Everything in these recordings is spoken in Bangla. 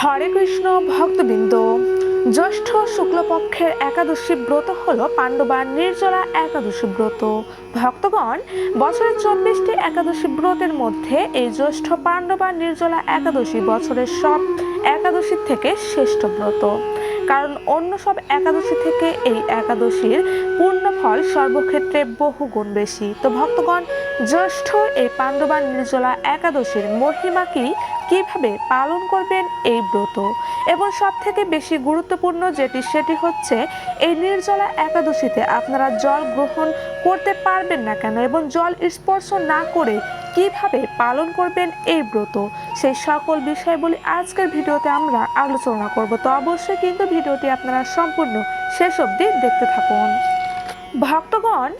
হরে কৃষ্ণ ভক্তবৃন্দ, জ্যৈষ্ঠ শুক্লপক্ষের একাদশী ব্রত হল পাণ্ডবার নির্জলা একাদশী ব্রত। ভক্তগণ, বছরের চব্বিশটি একাদশী ব্রতের মধ্যে এই জ্যৈষ্ঠ পাণ্ডবা নির্জলা একাদশী বছরের সব একাদশীর থেকে শ্রেষ্ঠ ব্রত। কারণ অন্য সব একাদশী থেকে এই একাদশীর পূর্ণ ফল সর্বক্ষেত্রে বহু গুণ বেশি। তো ভক্তগণ, জ্যৈষ্ঠ এই পাণ্ডবা নির্জলা একাদশীর মহিমা কি কীভাবে পালন করবেন এই ব্রত? এবং সব থেকে বেশি গুরুত্বপূর্ণ যেটি, সেটি হচ্ছে এই নির্জলা একাদশীতে আপনারা জল গ্রহণ করতে পারবেন না কেন এবং জল স্পর্শ না করে কীভাবে পালন করবেন এই ব্রত? সেই সকল বিষয়গুলি আজকের ভিডিওতে আমরা আলোচনা করব। তো অবশ্যই কিন্তু ভিডিওটি আপনারা সম্পূর্ণ শেষ অবধি দেখতে থাকুন। ভক্তগণ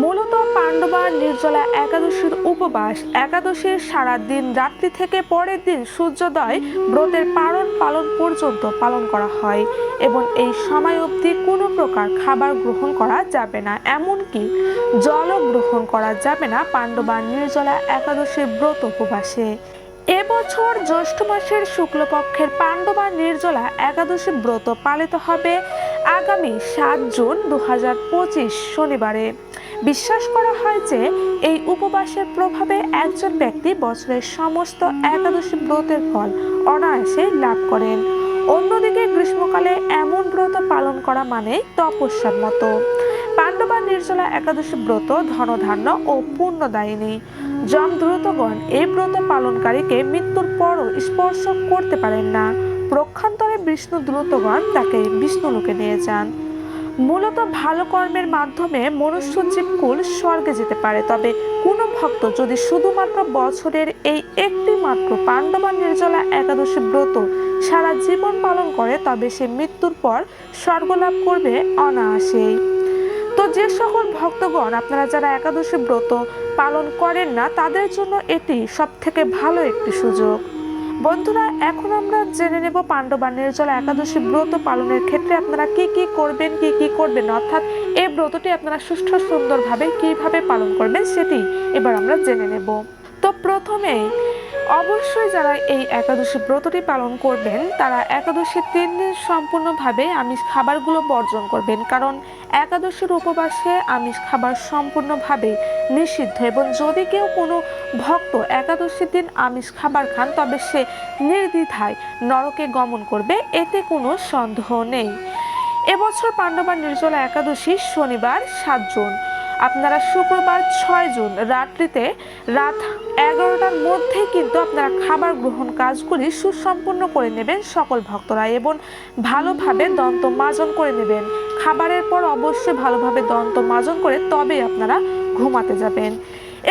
মূলত পাণ্ডবা নির্জলা একাদশীর উপবাস। একাদশীর সারা দিন রাত্রি থেকে পরের দিন সূর্যোদয় ব্রতের পালন পালন পর্যন্ত পালন করা হয় এবং এই সময় অবধি কোনো প্রকার খাবার গ্রহণ করা যাবে না। এমনকি জলও গ্রহণ করা যাবে না পাণ্ডবা নির্জলা একাদশীর ব্রত উপবাসে। এবছর জ্যৈষ্ঠ মাসের শুক্লপক্ষের পাণ্ডবা নির্জলা একাদশী ব্রত পালিত হবে আগামী সাত জুন দু হাজার পঁচিশ শনিবারে। বিশ্বাস করা হয় যে এই উপবাসের প্রভাবে একজন ব্যক্তি বছরের সমস্ত একাদশী ব্রতের ফল অনায়াসে লাভ করেন। অন্যদিকে গ্রীষ্মকালে এমন ব্রত পালন করা মানে তপস্যার মতো। পাণ্ডবা নির্জলা একাদশী ব্রত ধনধান্য ও পুণ্যদায়িনী। যম দ্রুতগণ এই ব্রত পালনকারীকে মৃত্যুর পরও স্পর্শ করতে পারেন না। প্রক্ষান্তরে বিষ্ণু দ্রুতগণ তাকে বিষ্ণুলোকে নিয়ে যান। মূলত ভালো কর্মের মাধ্যমে মনুষ্য জীবকুল স্বর্গে যেতে পারে। তবে কোনো ভক্ত যদি শুধুমাত্র বছরের এই একটি মাত্র পাণ্ডবা নির্জলা একাদশী ব্রত সারা জীবন পালন করে, তবে সে মৃত্যুর পর স্বর্গলাভ করবে অনায়াসেই। তো যে সকল ভক্তগণ, আপনারা যারা একাদশী ব্রত পালন করেন না, তাদের জন্য এটি সবথেকে ভালো একটি সুযোগ। বন্ধুরা, এখন আমরা জেনে নেব পাণ্ডবা নির্জলা একাদশী ব্রত পালনের ক্ষেত্রে আপনারা কি কি করবেন, কি কি করবেন? অর্থাৎ এই ব্রতটি আপনারা সুষ্ঠু, সুন্দরভাবে কীভাবে পালন করবেন সেটি এবার আমরা জেনে নেব। তো প্রথমেই অবশ্যই যারা এই একাদশী ব্রতটি পালন করবেন, তারা একাদশীর তিন দিন সম্পূর্ণভাবে আমিষ খাবারগুলো বর্জন করবেন। কারণ একাদশীর উপবাসে আমিষ খাবার সম্পূর্ণভাবে নিষিদ্ধ এবং যদি কেউ কোনো ভক্ত একাদশীর দিন আমিষ খাবার খান, তবে সে নির্দ্বিধায় নরকে গমন করবে, এতে কোনো সন্দেহ নেই। এবছর পাণ্ডবা নির্জলা একাদশী শনিবার সাত জুন। আপনারা শুক্রবার ছয় জুন রাত্রিতে রাত এগারোটার মধ্যে কিন্তু আপনারা খাবার গ্রহণ কাজগুলি সুসম্পন্ন করে নেবেন সকল ভক্তরা এবং ভালোভাবে দন্ত মাজন করে নেবেন। খাবারের পর অবশ্যই ভালোভাবে দন্ত মাজন করে তবেই আপনারা ঘুমাতে যাবেন।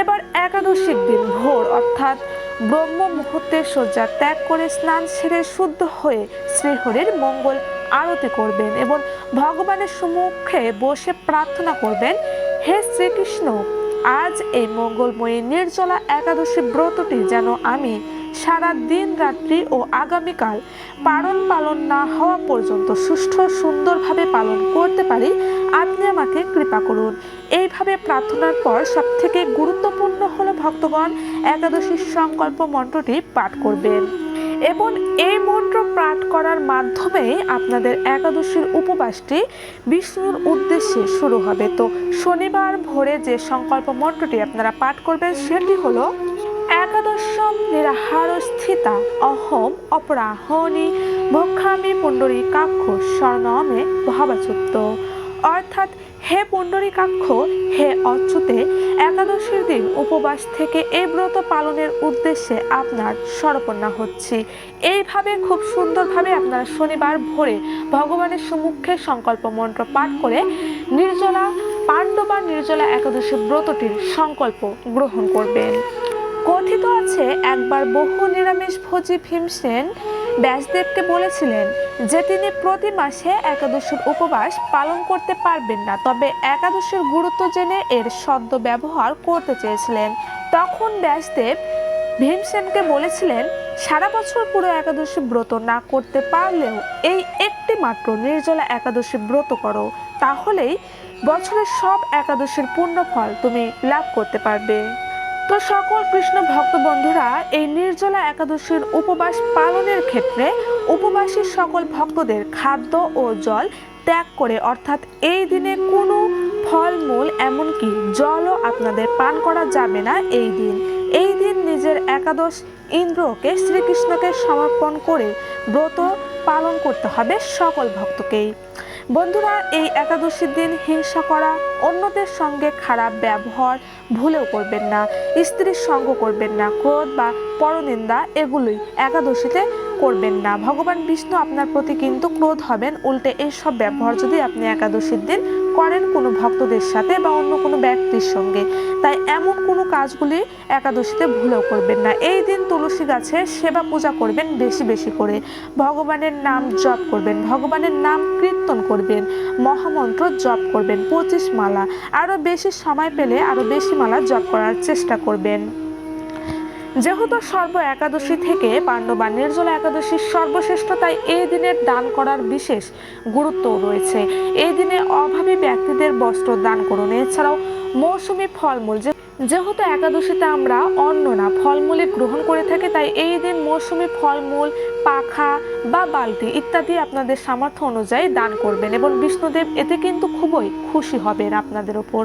এবার একাদশীর দিন, ভোর, অর্থাৎ ব্রহ্ম মুহূর্তে শয্যা ত্যাগ করে স্নান সেরে শুদ্ধ হয়ে শ্রীহরির মঙ্গল আরতি করবেন এবং ভগবানের সম্মুখে বসে প্রার্থনা করবেন হে শ্রীকৃষ্ণ, আজ এই মঙ্গলময়ী নির্জলা একাদশী ব্রতটি যেন আমি সারা দিন রাত্রি ও আগামীকাল পালন পালন না হওয়া পর্যন্ত সুষ্ঠু সুন্দরভাবে পালন করতে পারি, আপনি আমাকে কৃপা করুন। এইভাবে প্রার্থনার পর সবথেকে গুরুত্বপূর্ণ হলো ভক্তগণ একাদশীর সংকল্প মন্ত্রটি পাঠ করবেন। এবং এই মন্ত্র পাঠ করার মাধ্যমে আপনাদের একাদশীর উপবাসটি বিষ্ণুর উদ্দেশ্যে শুরু হবে। তো শনিবার ভোরে যে সংকল্প মন্ত্রটি আপনারা পাঠ করবেন সেটি হলো, একাদশম নিরাহার স্থিতা অহম অপরাহণি ভক্ষামি পুণ্ডরী কাক্ষ স্বর্ণমে ভবাচুত্ত অর্থাৎ হে পুণ্ডরীকাক্ষ, হে অচ্যুতে, একাদশীর দিন উপবাস থেকে এই ব্রত পালনের উদ্দেশ্যে আপনার সরপন্না হচ্ছি। এইভাবে খুব সুন্দরভাবে আপনারা শনিবার ভোরে ভগবানের সম্মুখে সংকল্প মন্ত্র পাঠ করে নির্জলা, পাণ্ডবা নির্জলা একাদশী ব্রতটির সংকল্প গ্রহণ করবেন। কথিত আছে, একবার বহু নিরামিষ ভোজী ভীমসেন ব্যাসদেবকে বলেছিলেন যে তিনি প্রতি মাসে একাদশীর উপবাস পালন করতে পারবেন না, তবে একাদশীর গুরুত্ব জেনে এর সদ্য ব্যবহার করতে চেয়েছিলেন। তখন ব্যাসদেব ভীমসেনকে বলেছিলেন, সারা বছর পুরো একাদশী ব্রত না করতে পারলেও এই একটি মাত্র নির্জলা একাদশী ব্রত করো, তাহলেই বছরের সব একাদশীর পূর্ণ ফল তুমি লাভ করতে পারবে। তো সকল কৃষ্ণ ভক্ত বন্ধুরা এই নির্জলা একাদশীর উপবাস পালনের ক্ষেত্রে উপবাসী সকল ভক্তদের খাদ্য ও জল ত্যাগ করে, অর্থাৎ এই দিনে কোনো ফলমূল এমনকি জলও আপনাদের পান করা যাবে না এই দিন। এই দিন নিজের একাদশ ইন্দ্রকে শ্রীকৃষ্ণকে সমর্পণ করে ব্রত পালন করতে হবে সকল ভক্তকেই। বন্ধুরা, এই একাদশীর দিন হিংসা করা, অন্যদের সঙ্গে খারাপ ব্যবহার ভুলেও করবেন না, স্ত্রীর সঙ্গ করবেন না, ক্রোধ বা পরনিন্দা এগুলোই একাদশীতে করবেন না। ভগবান বিষ্ণু আপনার প্রতি কিন্তু ক্রোধ হবেন, উল্টে এইসব ব্যবহার যদি আপনি একাদশীর দিন করেন কোনো ভক্তদের সাথে বা অন্য কোনো ব্যক্তির সঙ্গে। তাই এমন কোনো কাজগুলি একাদশীতে ভুলেও করবেন না। এই দিন তুলসী গাছে সেবা পূজা করবেন বেশি বেশি করে। ভগবানের নাম জপ করবেন, ভগবানের নাম কীর্তন করবেন, মহামন্ত্র জপ করবেন, পঁচিশ মালা। আরও বেশি সময় পেলে আরও বেশি মালা জপ করার চেষ্টা করবেন। যেহেতু সর্ব একাদশী থেকে পাণ্ডবা নির্জলা একাদশীর সর্বশ্রেষ্ঠ তাই এই দিনের দান করার বিশেষ গুরুত্ব রয়েছে। এই দিনে অভাবী ব্যক্তিদের বস্ত্র দান করুন। এছাড়াও মৌসুমি ফলমূল, যে যেহেতু একাদশীতে আমরা অন্ন না ফলমূলে গ্রহণ করে থাকি, তাই এই দিন মৌসুমি ফলমূল, পাখা বা বালতি ইত্যাদি আপনাদের সামর্থ্য অনুযায়ী দান করবেন এবং বিষ্ণুদেব এতে কিন্তু খুবই খুশি হবেন আপনাদের ওপর।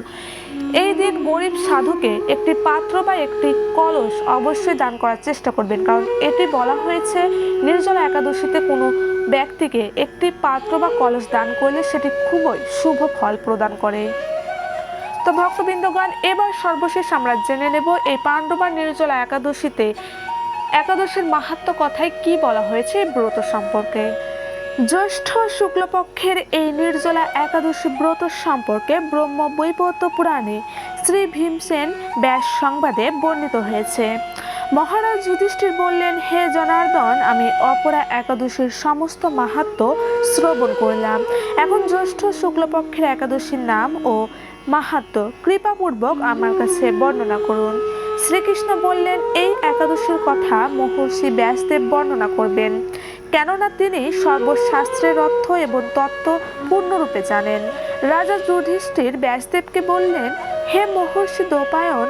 এই দিন গরিব সাধুকে একটি পাত্র বা একটি কলস অবশ্যই দান করার চেষ্টা করবেন, কারণ এটি বলা হয়েছে নির্জলা একাদশীতে কোনো ব্যক্তিকে একটি পাত্র বা কলস দান করলে সেটি খুবই শুভ ফল প্রদান করে। তো ভক্তবৃন্দগণ, এবার সর্বশেষ আমরা জেনে নেব এই পাণ্ডবা নির্জলা একাদশীতে একাদশীর মাহাত্ম কথায় কি বলা হয়েছে ব্রত সম্পর্কে। জ্যৈষ্ঠ শুক্লপক্ষের এই নির্জলা একাদশী ব্রত সম্পর্কে ব্রহ্ম বৈপত্য পুরাণে শ্রী ভীমসেন ব্যাস সংবাদে বর্ণিত হয়েছে। মহারাজ যুধিষ্ঠির বললেন, হে জনার্দন, আমি অপরা একাদশীর সমস্ত মাহাত্ম শ্রবণ করলাম। এখন জ্যৈষ্ঠ শুক্লপক্ষের একাদশীর নাম ও মাহাত্ম কৃপাপূর্বক আমার কাছে বর্ণনা করুন। শ্রীকৃষ্ণ বললেন, এই একাদশীর কথা মহর্ষি ব্যাসদেব বর্ণনা করবেন। কেননা তিনি সর্বশাস্ত্রের অর্থ এবং তত্ত্ব পূর্ণরূপে জানেন। রাজা যুধিষ্ঠির ব্যাসদেবকে বললেন, হে মহর্ষি দোপায়ন,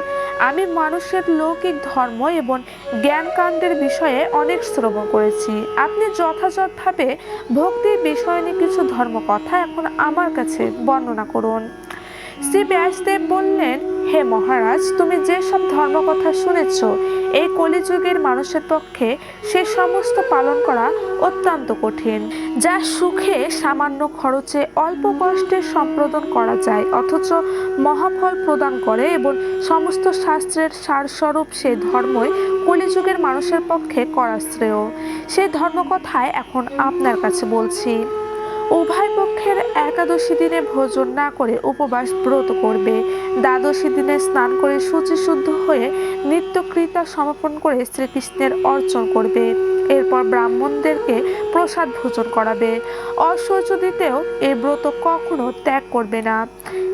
আমি মানুষের লৌকিক ধর্ম এবং জ্ঞানকাণ্ডের বিষয়ে অনেক শ্রবণ করেছি। আপনি যথাযথভাবে ভক্তির বিষয় নিয়ে কিছু ধর্মকথা এখন আমার কাছে বর্ণনা করুন। শ্রী ব্যাসদেব বললেন, হে মহারাজ, তুমি যেসব ধর্মকথা শুনেছ, এই কলিযুগের মানুষের পক্ষে সে সমস্ত পালন করা অত্যন্ত কঠিন, যা সুখে সামান্য খরচে অল্প কষ্টে সম্পাদন করা যায়, অথচ মহাফল প্রদান করে এবং সমস্ত শাস্ত্রের সারস্বরূপ সেই ধর্মই কলিযুগের মানুষের পক্ষে করা শ্রেয়। সেই ধর্মকথায় এখন আপনার কাছে বলছি। উভয় পক্ষের একাদশী দিনে ভোজন না করে উপবাস ব্রত করবে। দ্বাদশী দিনে স্নান করে শুচি শুদ্ধ হয়ে নিত্যকৃতা সমর্পণ করে শ্রীকৃষ্ণের অর্চন করবে। এরপর ব্রাহ্মণদেরকে প্রসাদ ভোজন করাবে। অসহ্য দিতেও এই ব্রত কখনো ত্যাগ করবে না।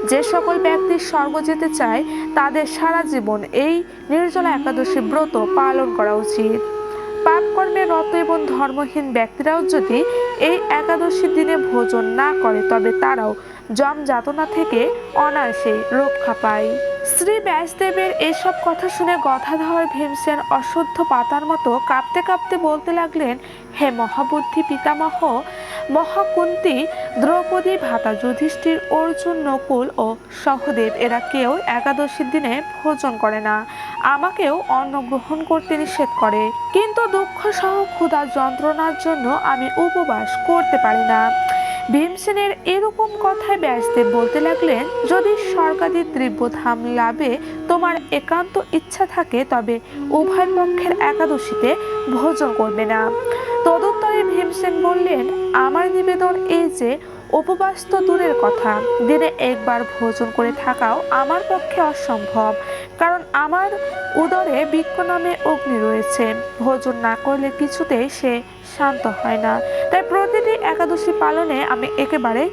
যে সকল ব্যক্তি স্বর্গ যেতে চায়, তাদের সারা জীবন এই নির্জলা একাদশী ব্রত পালন করা উচিত। পাপ কর্মে রত এবং ধর্মহীন ব্যক্তিরাও যদি এই একাদশীর দিনে ভোজন না করে, তবে তারাও জম যাতনা থেকে অনায়াসে রক্ষা পায়। শ্রী ব্যাসদেবের এসব কথা শুনে গথাধর ভীমসেন অশুদ্ধ পাতার মতো কাঁপতে কাঁপতে বলতে লাগলেন, হে মহাবুদ্ধি পিতামহ, মহাকুন্তি দ্রৌপদী ভাতা যুধিষ্ঠির, অর্জুন, নকুল ও সহদেব, এরা কেউ একাদশীর দিনে ভোজন করে না। আমাকেও অন্ন গ্রহণ করতে নিষেধ করে। কিন্তু দুঃখ সহ ক্ষুধা যন্ত্রণার জন্য আমি উপবাস করতে পারি না। ভীমসেনের এরকম কথায় ব্যাসদেব বলতে লাগলেন, যদি সরকারি স্বর্গাদি দ্রব্যধাম লাভে তোমার একান্ত ইচ্ছা থাকে, তবে উভয় পক্ষের একাদশীতে ভোজন করবে না। তদুত্তরে ভীমসেন বললেন, আমার নিবেদন এই যে, উপবাস তো দূরের কথা। দিনে একবার ভোজন করে থাকাও আমার পক্ষে অসম্ভব। কারণ আমার উদরে বৃক্ষ নামে অগ্নি রয়েছে। ভোজন না করলে কিছুতেই সে শান্ত হয় না। তাই প্রতিটি একাদশী পালনে আমি একেবারে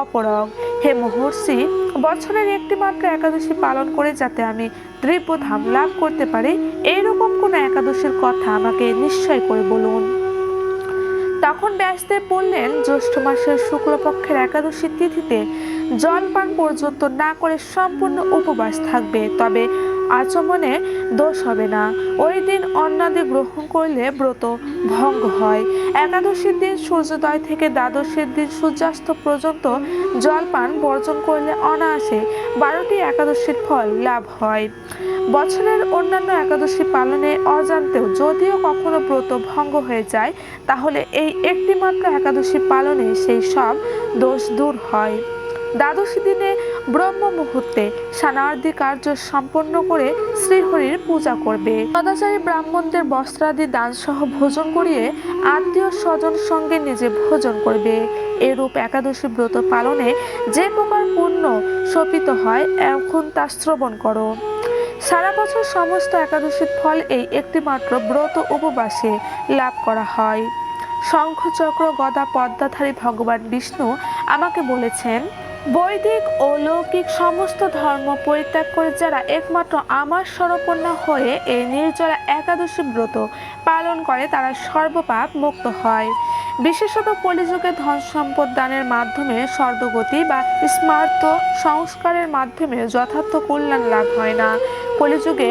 অপরগ। হে মহর্ষি, বছরের একটি মাত্র একাদশী পালন করে যাতে আমি দ্রব্যধাম লাভ করতে পারি এইরকম কোনো একাদশীর কথা আমাকে নিশ্চয় করে বলুন। তখন ব্যাসদেব বললেন জ্যৈষ্ঠ মাসের শুক্লপক্ষের একাদশী তিথিতে। জলপান পর্যন্ত না করে সম্পূর্ণ উপবাস থাকবে, তবে আচমনে দোষ হবে না। ওই দিন অন্নাদি গ্রহণ করলে ব্রত ভঙ্গ হয়। একাদশীর দিন সূর্যোদয় থেকে দ্বাদশীর দিন সূর্যাস্ত পর্যন্ত জলপান বর্জন করলে অনায়াসে বারোটি একাদশীর ফল লাভ হয়। বছরের অন্যান্য একাদশী পালনে অজান্তেও যদিও কখনো ব্রত ভঙ্গ হয়ে যায়, তাহলে এই একটিমাত্র একাদশী পালনে সেই সব দোষ দূর হয়। দ্বাদশী দিনে ব্রহ্ম মুহূর্তে স্নানার্দি কার্য সম্পন্ন করে শ্রীহরির পূজা করবে। সদাচারী ব্রাহ্মণদের বস্ত্রাদি দানসহ ভোজন করিয়ে আত্মীয় স্বজন সঙ্গে নিজে ভোজন করবে। এরূপ একাদশী ব্রত পালনে যে প্রকার পুণ্য শোপিত হয়, এখন তা শ্রবণ করো। সারা বছর সমস্ত একাদশীর ফল এই একটিমাত্র ব্রত উপবাসে লাভ করা হয়। শঙ্খচক্র, গদা, পদ্মাধারী ভগবান বিষ্ণু আমাকে বলেছেন বৈদিক ও লৌকিক সমস্ত ধর্ম পরিত্যাগ করে যারা একমাত্র আমার স্বরপন্না হয়ে এই নির্জলা একাদশী ব্রত পালন করে, তারা সর্বপাপ মুক্ত হয়। বিশেষত কলিযুগে ধন সম্পদ দানের মাধ্যমে স্বর্গগতি বা স্মার্ত সংস্কারের মাধ্যমে যথার্থ কল্যাণ লাভ হয় না। কলিযুগে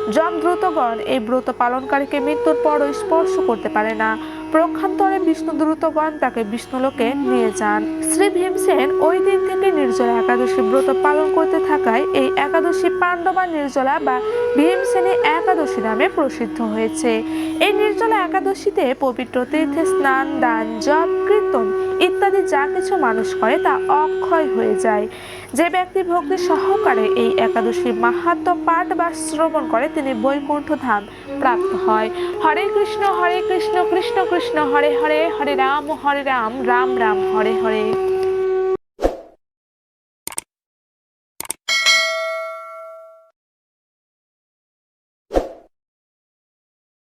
যম দ্রুতগণ এই ব্রত পালনকারীকে মৃত্যুর পরও স্পর্শ করতে পারে না। প্রক্ষান্তরে বিষ্ণু দ্রুতগণ তাকে বিষ্ণুলোকে নিয়ে যান। শ্রী ভীমসেন ওই দিন থেকে নির্জলা একাদশী ব্রত পালন করতে থাকায় এই একাদশী পাণ্ডবা নির্জলা বা ভীমসেনী একাদশী নামে প্রসিদ্ধ হয়েছে। এই নির্জলা একাদশীতে পবিত্র তীর্থে, স্নান, দান, জপ, কীর্তন ইত্যাদি যা কিছু মানুষ করে তা অক্ষয় হয়ে যায়। যে ব্যক্তি ভক্তি সহকারে এই একাদশী মাহাত্ম পাঠ বা শ্রবণ করে, তিনি বৈকুণ্ঠ ধাম প্রাপ্ত হয়। হরে কৃষ্ণ হরে কৃষ্ণ কৃষ্ণ কৃষ্ণ, হরে হরে হরে রাম হরে রাম রাম রাম, হরে হরে।